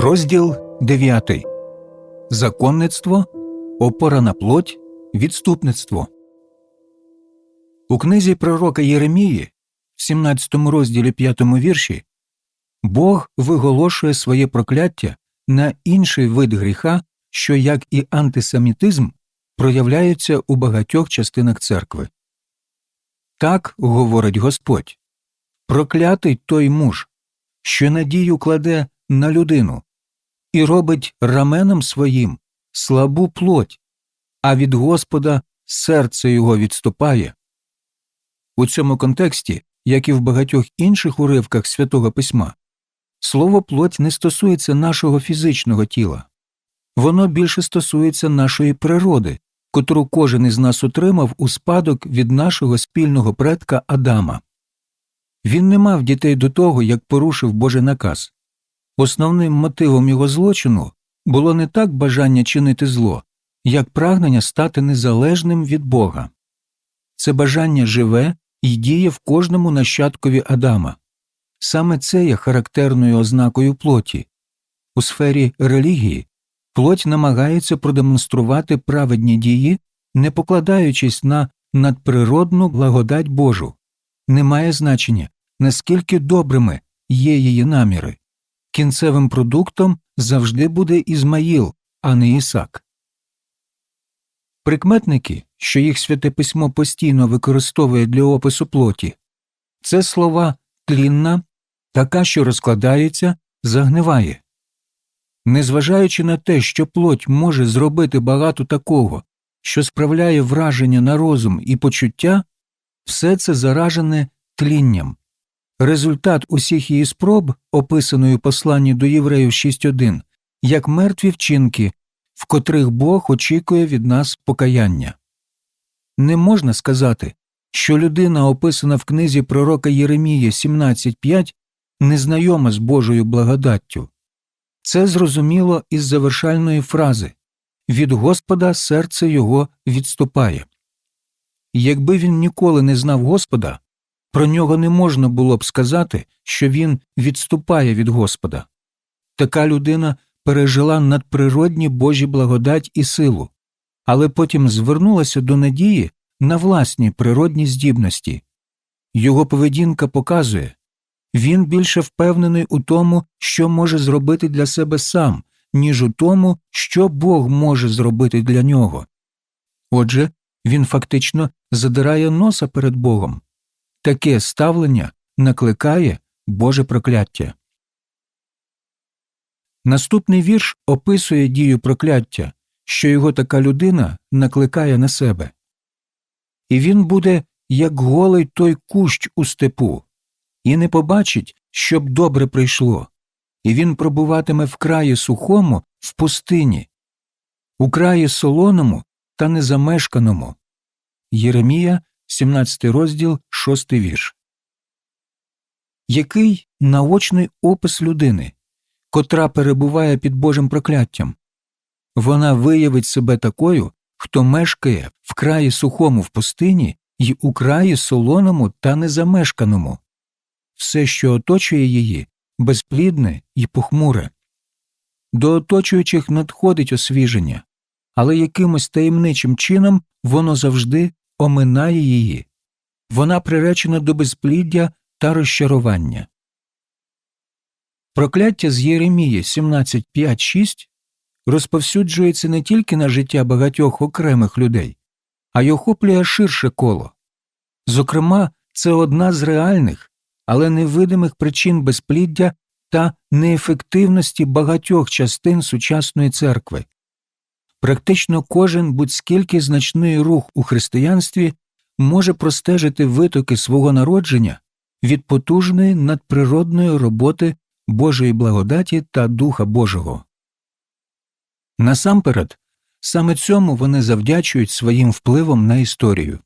Розділ 9. Законництво, опора на плоть, відступництво. У книзі пророка Єремії, в 17 розділі 5 вірші, Бог виголошує своє прокляття на інший вид гріха, що, як і антисемітизм, проявляється у багатьох частинах церкви. Так говорить Господь проклятий той муж, що надію кладе на людину і робить раменом своїм слабу плоть, а від Господа серце його відступає. У цьому контексті, як і в багатьох інших уривках святого письма, слово плоть не стосується нашого фізичного тіла, воно більше стосується нашої природи, котру кожен із нас отримав у спадок від нашого спільного предка Адама. Він не мав дітей до того, як порушив Божий наказ. Основним мотивом його злочину було не так бажання чинити зло, як прагнення стати незалежним від Бога. Це бажання живе і діє в кожному нащадкові Адама. Саме це є характерною ознакою плоті. У сфері релігії плоть намагається продемонструвати праведні дії, не покладаючись на надприродну благодать Божу. Немає значення, наскільки добрими є її наміри. Кінцевим продуктом завжди буде Ізмаїл, а не Ісак. Прикметники, що їх святе письмо постійно використовує для опису плоті, це слова тлінна, така, що розкладається, загниває. Незважаючи на те, що плоть може зробити багато такого, що справляє враження на розум і почуття, все це заражене тлінням. Результат усіх її спроб, описаної у посланні до євреїв 6.1, як мертві вчинки, в котрих Бог очікує від нас покаяння. Не можна сказати, що людина, описана в книзі пророка Єремії 17.5, незнайома з Божою благодаттю. Це зрозуміло із завершальної фрази від Господа серце його відступає. Якби він ніколи не знав Господа, про нього не можна було б сказати, що він відступає від Господа. Така людина пережила надприродні Божі благодать і силу, але потім звернулася до надії на власні природні здібності. Його поведінка показує він більше впевнений у тому, що може зробити для себе сам, ніж у тому, що Бог може зробити для нього. Отже, він фактично задирає носа перед Богом. Таке ставлення накликає Боже прокляття. Наступний вірш описує дію прокляття, що його така людина накликає на себе. І він буде, як голий той кущ у степу, і не побачить, щоб добре прийшло, і він пробуватиме в краї сухому в пустині, у краї солоному та незамешканому. Єремія, 17 розділ, 6 вірш. Який наочний опис людини, котра перебуває під Божим прокляттям? Вона виявить себе такою, хто мешкає в краї сухому в пустині і у краї солоному та незамешканому. Все, що оточує її, безплідне і похмуре. До оточуючих надходить освіження, але якимось таємничим чином воно завжди оминає її. Вона приречена до безпліддя та розчарування. Прокляття з Єремії 17.5.6 розповсюджується не тільки на життя багатьох окремих людей, а й охоплює ширше коло. Зокрема, це одна з реальних, але невидимих причин безпліддя та неефективності багатьох частин сучасної церкви. Практично кожен будь-скільки значний рух у християнстві може простежити витоки свого народження від потужної надприродної роботи Божої благодаті та Духа Божого. Насамперед, саме цьому вони завдячують своїм впливом на історію.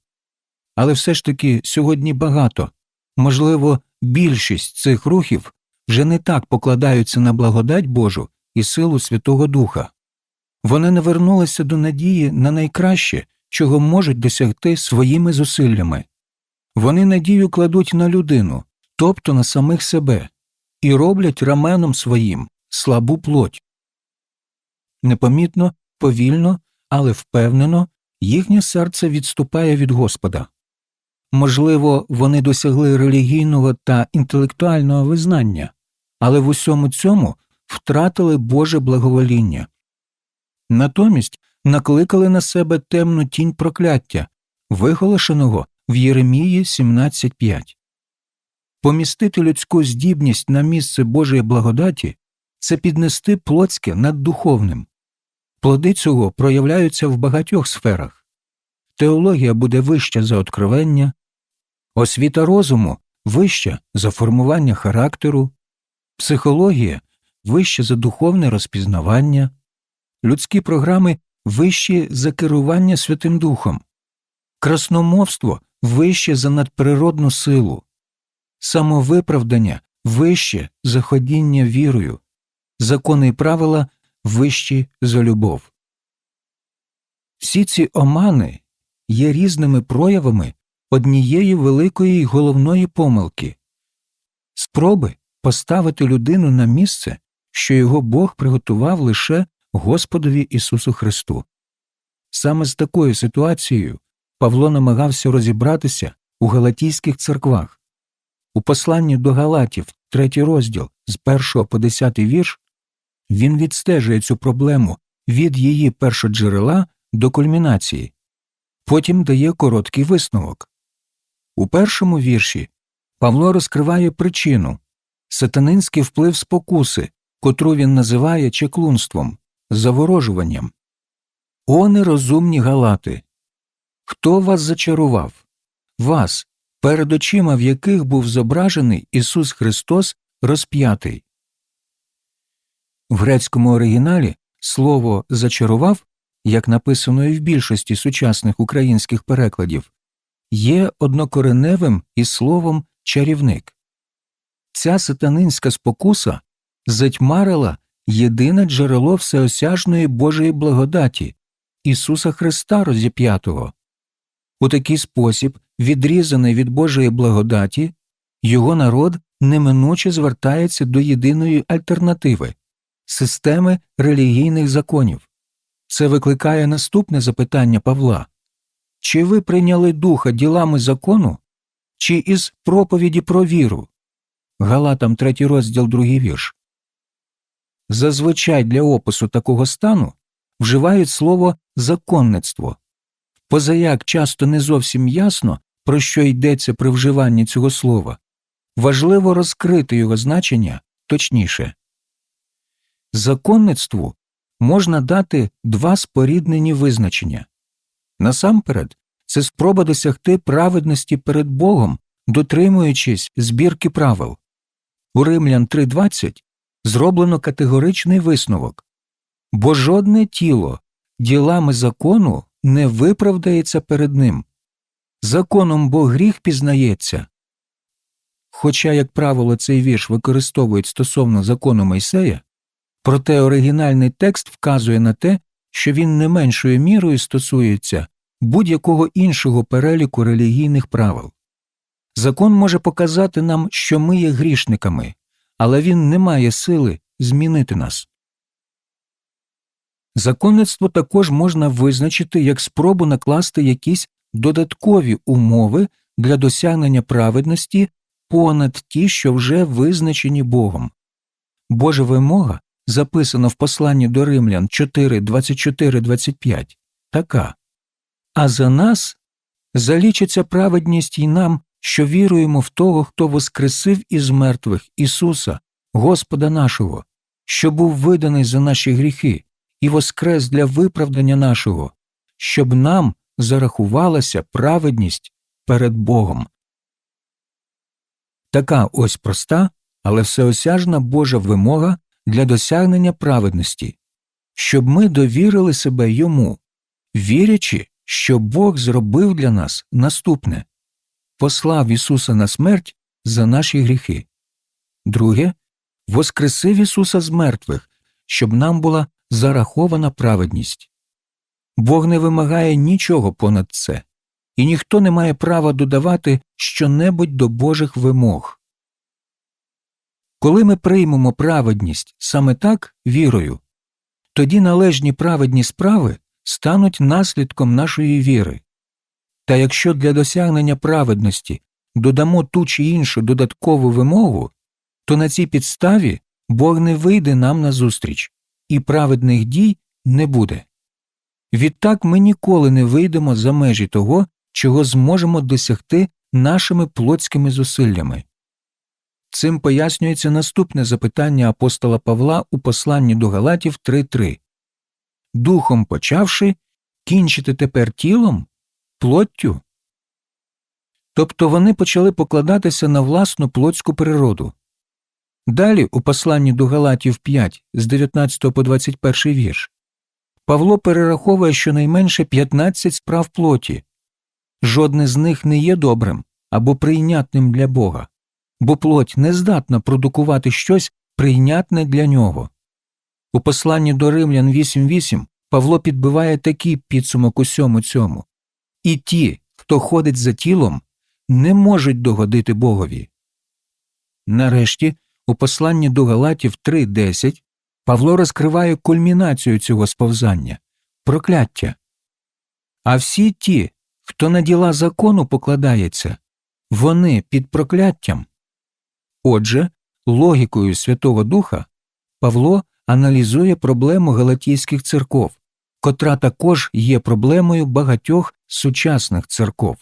Але все ж таки сьогодні багато, можливо, більшість цих рухів вже не так покладаються на благодать Божу і силу Святого Духа. Вони не вернулися до надії на найкраще, чого можуть досягти своїми зусиллями. Вони надію кладуть на людину, тобто на самих себе, і роблять раменом своїм слабу плоть. Непомітно, повільно, але впевнено, їхнє серце відступає від Господа. Можливо, вони досягли релігійного та інтелектуального визнання, але в усьому цьому втратили Боже благовоління. Натомість накликали на себе темну тінь прокляття, виголошеного в Єремії 17.5. Помістити людську здібність на місце Божої благодаті це піднести плотське над духовним. Плоди цього проявляються в багатьох сферах. Теологія буде вища за откровення, освіта розуму вища за формування характеру, психологія вища за духовне розпізнавання, людські програми вищі за керування Святим Духом, красномовство вище за надприродну силу, самовиправдання вище за ходіння вірою, закони і правила вищі за любов. Всі ці омани є різними проявами однієї великої й головної помилки спроби поставити людину на місце, що його Бог приготував лише Господові Ісусу Христу. Саме з такою ситуацією Павло намагався розібратися у галатійських церквах. У посланні до Галатів, третій розділ, з 1 по 10 вірш, він відстежує цю проблему від її першоджерела до кульмінації, потім дає короткий висновок. У першому вірші Павло розкриває причину сатанинський вплив спокуси, котру він називає чеклунством, заворожуванням. О нерозумні галати! Хто вас зачарував? Вас, перед очима в яких був зображений Ісус Христос розп'ятий. В грецькому оригіналі слово зачарував, як написано і в більшості сучасних українських перекладів, є однокореневим із словом чарівник. Ця сатанинська спокуса затьмарила єдине джерело всеосяжної Божої благодаті Ісуса Христа розіп'ятого. У такий спосіб, відрізаний від Божої благодаті, його народ неминуче звертається до єдиної альтернативи системи релігійних законів. Це викликає наступне запитання Павла чи ви прийняли духа ділами закону, чи із проповіді про віру? Галатам 3 розділ 2 вірш. Зазвичай для опису такого стану вживають слово законництво. Позаяк часто не зовсім ясно, про що йдеться при вживанні цього слова, важливо розкрити його значення точніше. Законництву можна дати два споріднені визначення. Насамперед, це спроба досягти праведності перед Богом, дотримуючись збірки правил. У Римлян 3.20 зроблено категоричний висновок бо жодне тіло ділами закону не виправдається перед ним. Законом бо гріх пізнається. Хоча, як правило, цей вірш використовують стосовно закону Мойсея, проте оригінальний текст вказує на те, що він не меншою мірою стосується будь-якого іншого переліку релігійних правил. Закон може показати нам, що ми є грішниками, але він не має сили змінити нас. Законництво також можна визначити як спробу накласти якісь додаткові умови для досягнення праведності понад ті, що вже визначені Богом. Божа вимога, записана в посланні до римлян 4, 24, 25, така А за нас залічиться праведність й нам, що віруємо в того, хто воскресив із мертвих Ісуса, Господа нашого, що був виданий за наші гріхи і воскрес для виправдання нашого, щоб нам зарахувалася праведність перед Богом. Така ось проста, але всеосяжна Божа вимога для досягнення праведності, щоб ми довірили себе йому, вірячи, що Бог зробив для нас наступне послав Ісуса на смерть за наші гріхи. Друге, воскресив Ісуса з мертвих, щоб нам була зарахована праведність. Бог не вимагає нічого понад це, і ніхто не має права додавати щонебудь до Божих вимог. Коли ми приймемо праведність саме так вірою, тоді належні праведні справи стануть наслідком нашої віри. Та якщо для досягнення праведності додамо ту чи іншу додаткову вимогу, то на цій підставі Бог не вийде нам назустріч, і праведних дій не буде. Відтак ми ніколи не вийдемо за межі того, чого зможемо досягти нашими плотськими зусиллями. Цим пояснюється наступне запитання апостола Павла у посланні до Галатів 3.3 Духом почавши, кінчити тепер тілом, плоттю. Тобто вони почали покладатися на власну плотську природу. Далі, у посланні до Галатів 5 з 19 по 21 вірш, Павло перераховує щонайменше 15 справ плоті. Жодне з них не є добрим або прийнятним для Бога, бо плоть не здатна продукувати щось прийнятне для нього. У посланні до Римлян 8.8 Павло підбиває такий підсумок усьому цьому і ті, хто ходить за тілом, не можуть догодити Богові. Нарешті, у посланні до Галатів 3.10 Павло розкриває кульмінацію цього сповзання прокляття. А всі ті, хто на діла закону покладається, вони під прокляттям. Отже, логікою Святого Духа Павло аналізує проблему галатійських церков, котра також є проблемою багатьох сучасних церков.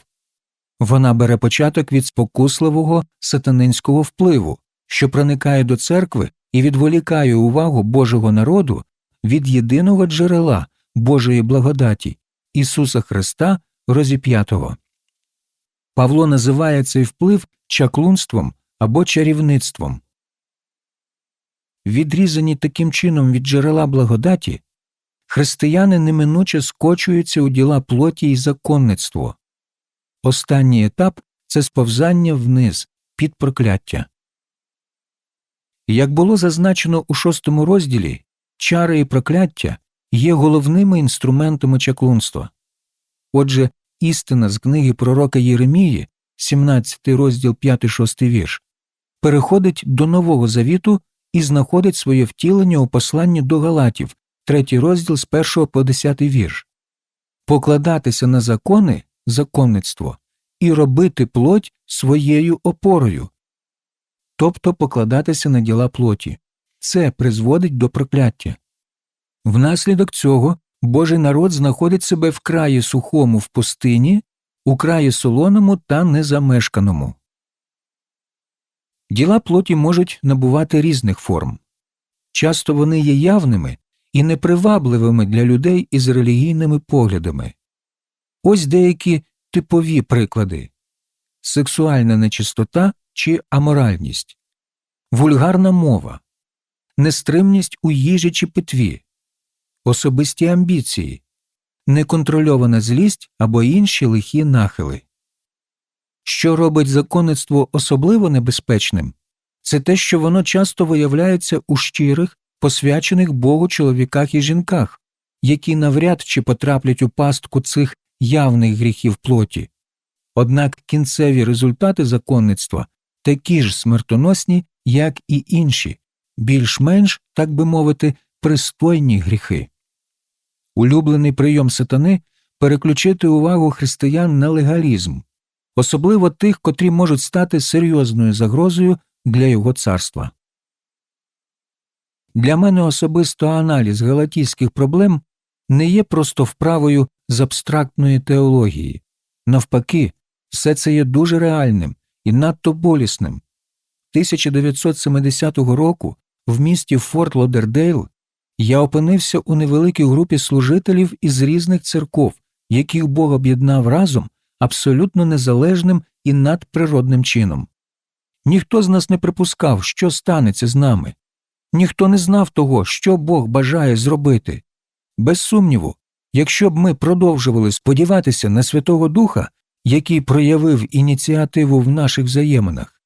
Вона бере початок від спокусливого сатанинського впливу, що проникає до церкви і відволікає увагу Божого народу від єдиного джерела Божої благодаті Ісуса Христа розіп'ятого. Павло називає цей вплив чаклунством або чарівництвом. Відрізані таким чином від джерела благодаті, християни неминуче скочуються у діла плоті і законництво. Останній етап це сповзання вниз під прокляття. Як було зазначено у шостому розділі, чари і прокляття є головними інструментами чаклунства. Отже, істина з книги пророка Єремії, 17 розділ 5-6 вірш, переходить до Нового Завіту і знаходить своє втілення у посланні до Галатів, 3 розділ з 1 по 10 вірш. Покладатися на закони законництво і робити плоть своєю опорою, тобто покладатися на діла плоті. Це призводить до прокляття. Внаслідок цього Божий народ знаходить себе в краї сухому в пустині, у краї солоному та незамешканому. Діла плоті можуть набувати різних форм. Часто вони є явними і непривабливими для людей із релігійними поглядами. Ось деякі типові приклади. Сексуальна нечистота чи аморальність, вульгарна мова, нестримність у їжі чи питві, особисті амбіції, неконтрольована злість або інші лихі нахили. Що робить законництво особливо небезпечним, це те, що воно часто виявляється у щирих, посвячених Богу чоловіках і жінках, які навряд чи потраплять у пастку цих явних гріхів плоті. Однак кінцеві результати законництва такі ж смертоносні, як і інші, більш-менш, так би мовити, пристойні гріхи. Улюблений прийом сатани переключити увагу християн на легалізм, особливо тих, котрі можуть стати серйозною загрозою для його царства. Для мене особисто аналіз галатійських проблем не є просто вправою з абстрактної теології. Навпаки, все це є дуже реальним і надто болісним. 1970 року в місті Форт Лодердейл я опинився у невеликій групі служителів із різних церков, яких Бог об'єднав разом абсолютно незалежним і надприродним чином. Ніхто з нас не припускав, що станеться з нами, ніхто не знав того, що Бог бажає зробити. Без сумніву, якщо б ми продовжували сподіватися на Святого Духа, який проявив ініціативу в наших взаєминах,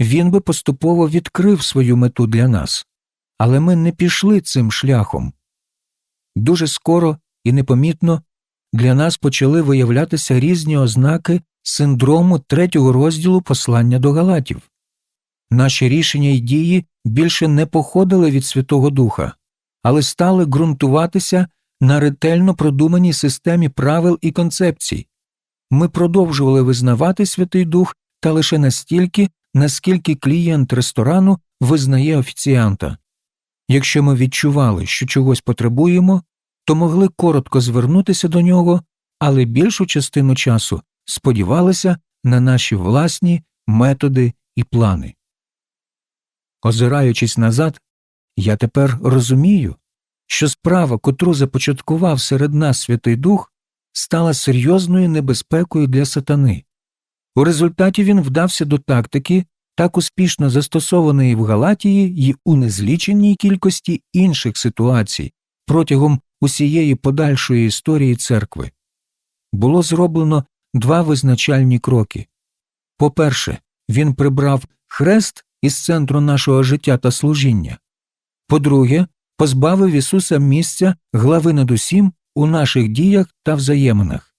він би поступово відкрив свою мету для нас, але ми не пішли цим шляхом. Дуже скоро і непомітно для нас почали виявлятися різні ознаки синдрому третього розділу послання до Галатів. Наші рішення й дії більше не походили від Святого Духа, але стали ґрунтуватися на ретельно продуманій системі правил і концепцій. Ми продовжували визнавати Святий Дух та лише настільки, наскільки клієнт ресторану визнає офіціанта. Якщо ми відчували, що чогось потребуємо, то могли коротко звернутися до нього, але більшу частину часу сподівалися на наші власні методи і плани. Озираючись назад, я тепер розумію, що справа, котру започаткував серед нас Святий Дух, стала серйозною небезпекою для сатани. У результаті він вдався до тактики, так успішно застосованої в Галатії й у незліченій кількості інших ситуацій протягом усієї подальшої історії церкви. Було зроблено два визначальні кроки. По-перше, він прибрав хрест із центру нашого життя та служіння. По-друге, позбавив Ісуса місця глави над усім у наших діях та взаєминах.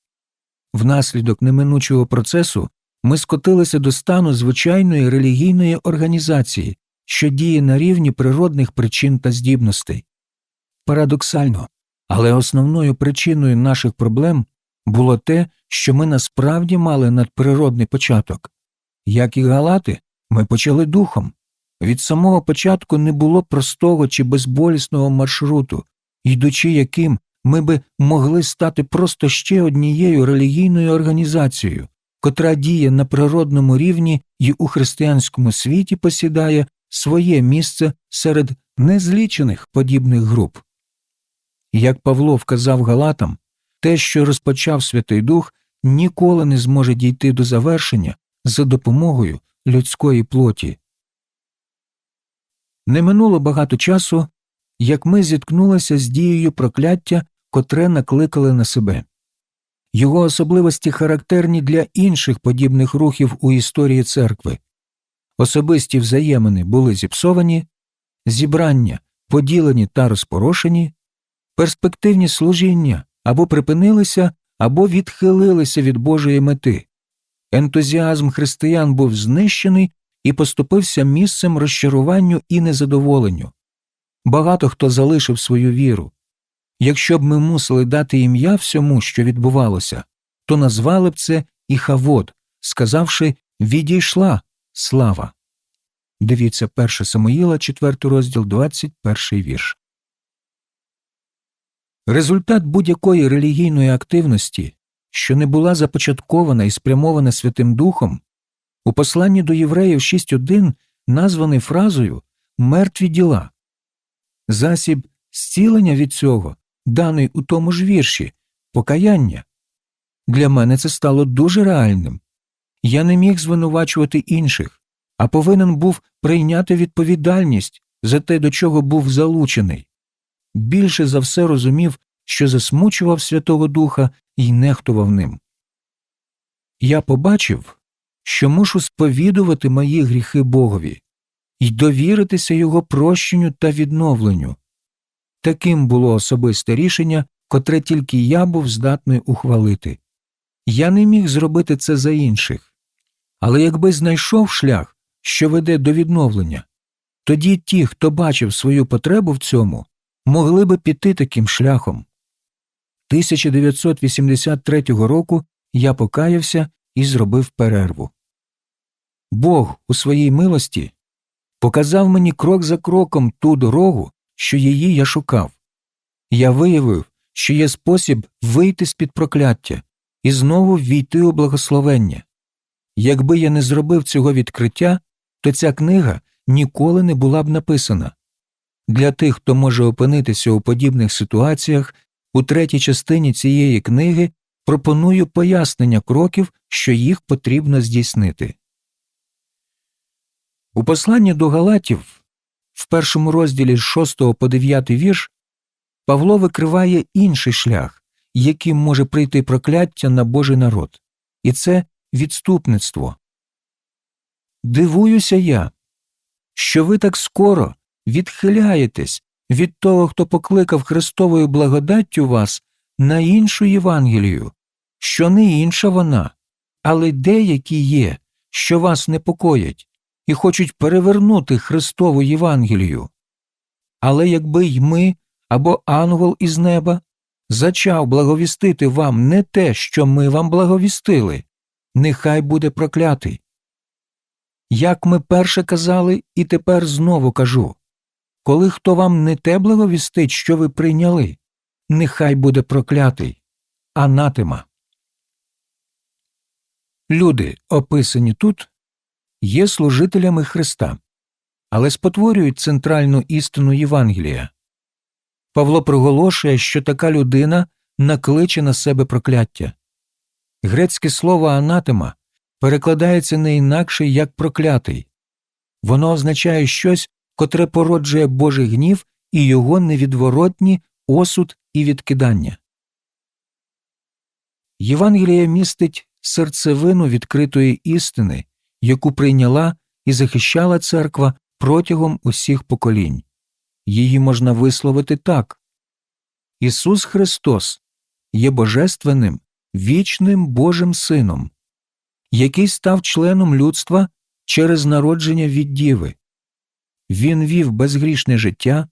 Внаслідок неминучого процесу ми скотилися до стану звичайної релігійної організації, що діє на рівні природних причин та здібностей. Парадоксально, але основною причиною наших проблем було те, що ми насправді мали надприродний початок. Як і галати, ми почали духом. Від самого початку не було простого чи безболісного маршруту, йдучи яким ми би могли стати просто ще однією релігійною організацією, котра діє на природному рівні і у християнському світі посідає своє місце серед незлічених подібних груп. Як Павло вказав Галатам, те, що розпочав Святий Дух, ніколи не зможе дійти до завершення за допомогою людської плоті. Не минуло багато часу, як ми зіткнулися з дією прокляття, котре накликали на себе. Його особливості характерні для інших подібних рухів у історії церкви. Особисті взаємини були зіпсовані, зібрання поділені та розпорошені, перспективні служіння або припинилися, або відхилилися від Божої мети. Ентузіазм християн був знищений і поступився місцем розчаруванню і незадоволенню. Багато хто залишив свою віру. Якщо б ми мусили дати ім'я всьому, що відбувалося, то назвали б це Іхавод, сказавши відійшла слава. Дивіться 1 Самуїла, 4 розділ, 21 вірш. Результат будь-якої релігійної активності, що не була започаткована і спрямована Святим Духом, у посланні до євреїв 6.1 названий фразою мертві діла. Засіб зцілення від цього, даний у тому ж вірші, покаяння. Для мене це стало дуже реальним. Я не міг звинувачувати інших, а повинен був прийняти відповідальність за те, до чого був залучений. Більше за все розумів, що засмучував Святого Духа і нехтував ним. Я побачив, що мушу сповідувати мої гріхи Богові і довіритися Його прощенню та відновленню. Таким було особисте рішення, котре тільки я був здатний ухвалити. Я не міг зробити це за інших. Але якби знайшов шлях, що веде до відновлення, тоді ті, хто бачив свою потребу в цьому, могли би піти таким шляхом. 1983 року я покаявся і зробив перерву. Бог у своїй милості показав мені крок за кроком ту дорогу, що її я шукав. Я виявив, що є спосіб вийти з під прокляття і знову ввійти у благословення. Якби я не зробив цього відкриття, то ця книга ніколи не була б написана. Для тих, хто може опинитися у подібних ситуаціях, у третій частині цієї книги пропоную пояснення кроків, що їх потрібно здійснити. У посланні до Галатів, в першому розділі з 6 по 9 вірш, Павло викриває інший шлях, яким може прийти прокляття на Божий народ, і це відступництво. Дивуюся я, що ви так скоро відхиляєтесь від того, хто покликав Христовою благодаттю вас на іншу Євангелію, що не інша вона, але деякі є, що вас непокоять, і хочуть перевернути Христову Євангелію. Але якби й ми або ангел із неба зачав благовістити вам не те, що ми вам благовістили, нехай буде проклятий. Як ми перше казали, і тепер знову кажу коли хто вам не те благовістить, що ви прийняли, нехай буде проклятий, анатема. Люди, описані тут, є служителями Христа, але спотворюють центральну істину Євангелія. Павло проголошує, що така людина накличе на себе прокляття. Грецьке слово анатема перекладається не інакше як проклятий. Воно означає щось, котре породжує Божий гнів і його невідворотні осуд і відкидання. Євангелія містить серцевину відкритої істини, яку прийняла і захищала церква протягом усіх поколінь. Її можна висловити так Ісус Христос є Божественним, вічним Божим Сином, який став членом людства через народження від Діви. Він вів безгрішне життя,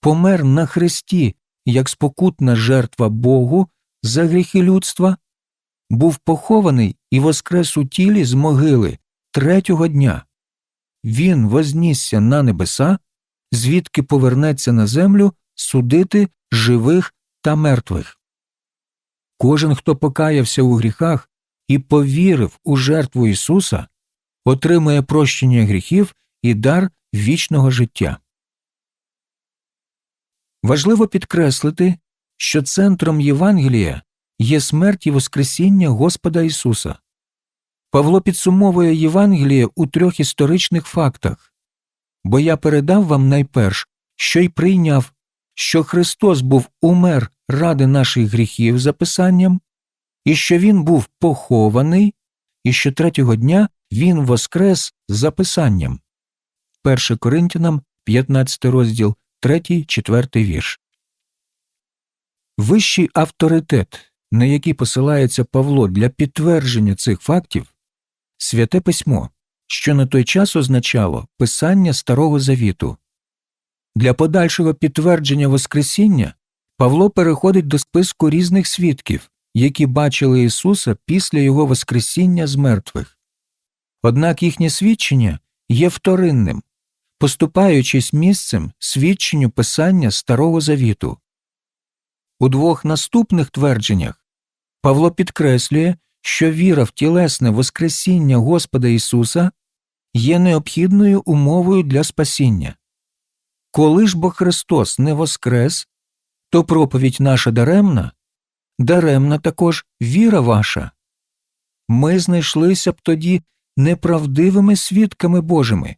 помер на хресті як спокутна жертва Богу за гріхи людства, був похований і воскрес у тілі з могили третього дня. Він вознісся на небеса, звідки повернеться на землю судити живих та мертвих. Кожен, хто покаявся у гріхах і повірив у жертву Ісуса, отримує прощення гріхів і дар вічного життя. Важливо підкреслити, що центром Євангелія є смерть і Воскресіння Господа Ісуса. Павло підсумовує Євангеліє у трьох історичних фактах бо я передав вам найперш, що й прийняв, що Христос був умер ради наших гріхів за Писанням, і що Він був похований, і що третього дня Він воскрес за Писанням. 1 Коринтянам, 15 розділ, 3, 4 вірш. Вищий авторитет, на який посилається Павло для підтвердження цих фактів, святе письмо, що на той час означало Писання Старого Завіту. Для подальшого підтвердження Воскресіння Павло переходить до списку різних свідків, які бачили Ісуса після Його Воскресіння з мертвих. Однак їхнє свідчення є вторинним, поступаючись місцем свідченню Писання Старого Завіту. У двох наступних твердженнях Павло підкреслює, що віра в тілесне Воскресіння Господа Ісуса є необхідною умовою для спасіння. Коли ж бо Христос не воскрес, то проповідь наша даремна, даремна також віра ваша. Ми знайшлися б тоді неправдивими свідками Божими,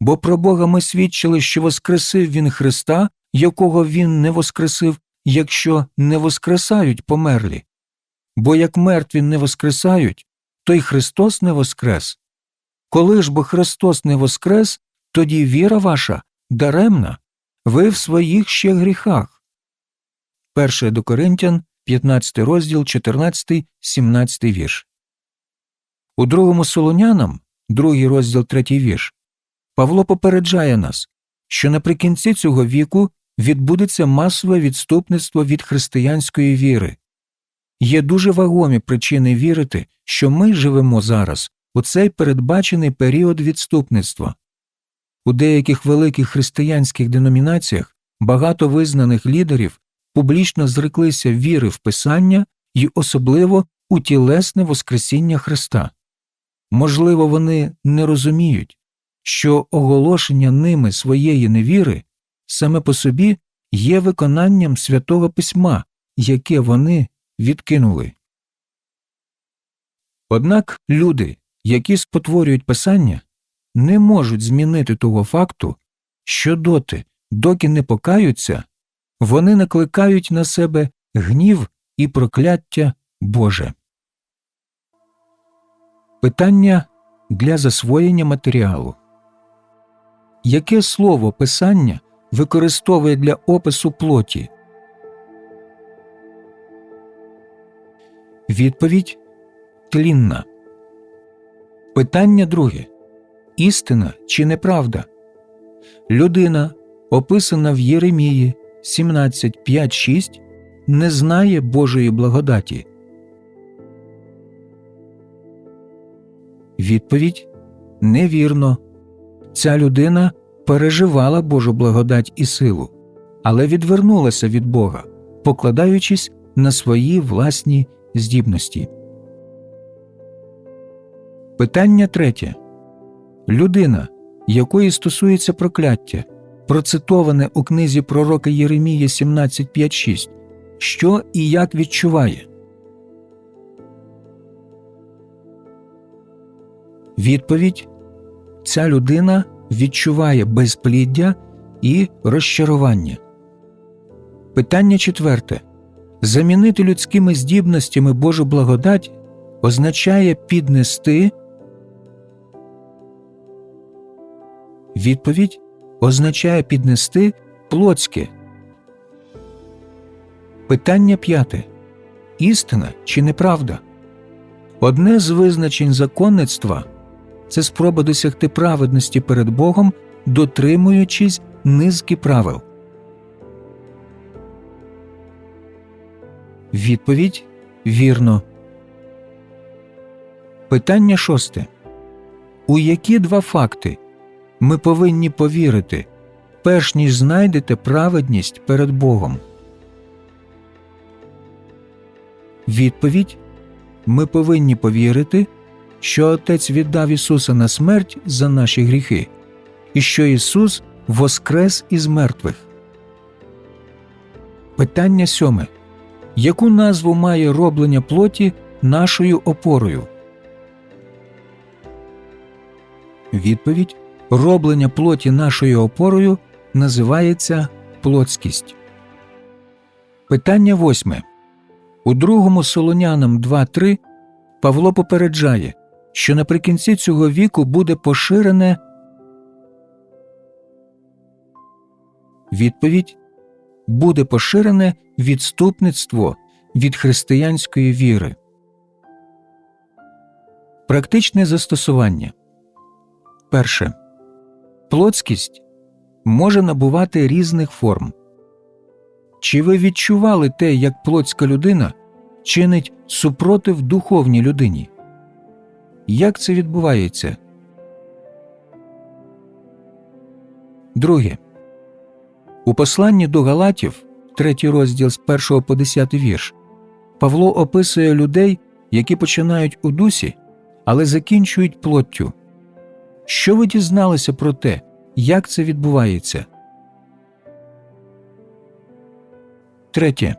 бо про Бога ми свідчили, що воскресив Він Христа, якого Він не воскресив, якщо не воскресають померлі. Бо як мертві не воскресають, то й Христос не воскрес. Коли ж бо Христос не воскрес, тоді віра ваша даремна, ви в своїх ще гріхах. 1 до Коринтян, 15 розділ, 14, 17 вірш. У другому Солонянам, другий розділ, третій вірш, Павло попереджає нас, що наприкінці цього віку відбудеться масове відступництво від християнської віри. Є дуже вагомі причини вірити, що ми живемо зараз у цей передбачений період відступництва. У деяких великих християнських деномінаціях багато визнаних лідерів публічно зреклися віри в Писання і особливо у тілесне Воскресіння Христа. Можливо, вони не розуміють, що оголошення ними своєї невіри саме по собі є виконанням святого письма, яке вони відкинули. Однак люди, які спотворюють писання, не можуть змінити того факту, що доти, доки не покаються, вони накликають на себе гнів і прокляття Боже. Питання для засвоєння матеріалу Яке слово писання використовує для опису плоті? Відповідь тлінна. Питання друге. істина чи неправда? Людина, описана в Єремії 17.5.6, не знає Божої благодаті. Відповідь невірно. Ця людина переживала Божу благодать і силу, але відвернулася від Бога, покладаючись на свої власні здібності. Питання третє. Людина, якої стосується прокляття, процитоване у книзі пророка Єремія 17.5.6, що і як відчуває? Відповідь Ця людина відчуває безпліддя і розчарування. Питання четверте. Замінити людськими здібностями Божу благодать означає піднести. Відповідь означає піднести плотське. Питання п'яте. Істина чи неправда? Одне з визначень законництва це спроба досягти праведності перед Богом, дотримуючись низки правил. Відповідь вірно. Питання шосте. У які два факти ми повинні повірити, перш ніж знайдете праведність перед Богом? Відповідь Ми повинні повірити, що Отець віддав Ісуса на смерть за наші гріхи, і що Ісус воскрес із мертвих. Питання сьоме. Яку назву має роблення плоті нашою опорою? Відповідь Роблення плоті нашою опорою називається плотськість. Питання восьме. У другому Солонянам 2.3 Павло попереджає, що наприкінці цього віку буде поширене відповідь буде поширене відступництво від християнської віри. Практичне застосування перше плотськість може набувати різних форм. Чи ви відчували те, як плотська людина чинить супротив духовній людині? Як це відбувається? Друге. У посланні до Галатів, третій розділ з 1 по 10 вірш, Павло описує людей, які починають у дусі, але закінчують плоттю. Що ви дізналися про те, як це відбувається? Третє.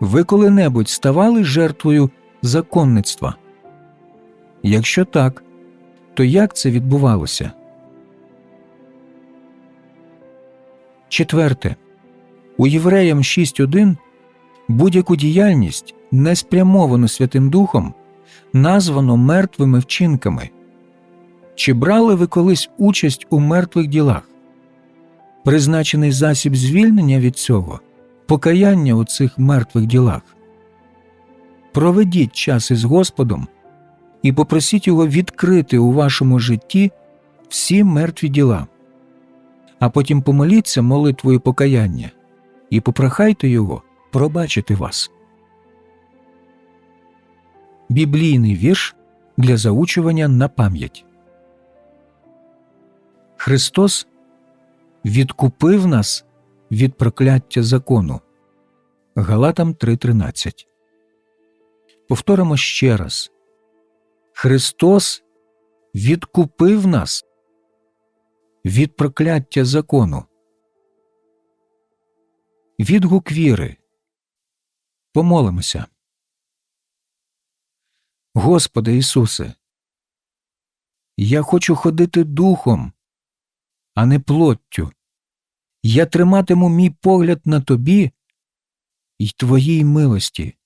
Ви коли-небудь ставали жертвою законництва? Якщо так, то як це відбувалося? Четверте. У Євреям 6.1 будь-яку діяльність, не спрямовану Святим Духом, названо мертвими вчинками. Чи брали ви колись участь у мертвих ділах? Призначений засіб звільнення від цього покаяння у цих мертвих ділах. Проведіть час із Господом і попросіть Його відкрити у вашому житті всі мертві діла, а потім помоліться молитвою покаяння і попрохайте Його пробачити вас. Біблійний вірш для заучування на пам'ять. Христос відкупив нас від прокляття закону. Галатам 3.13. Повторимо ще раз Христос відкупив нас від прокляття закону. Відгук віри. Помолимося. Господи Ісусе, я хочу ходити духом, а не плоттю. Я триматиму мій погляд на Тобі й Твоїй милості.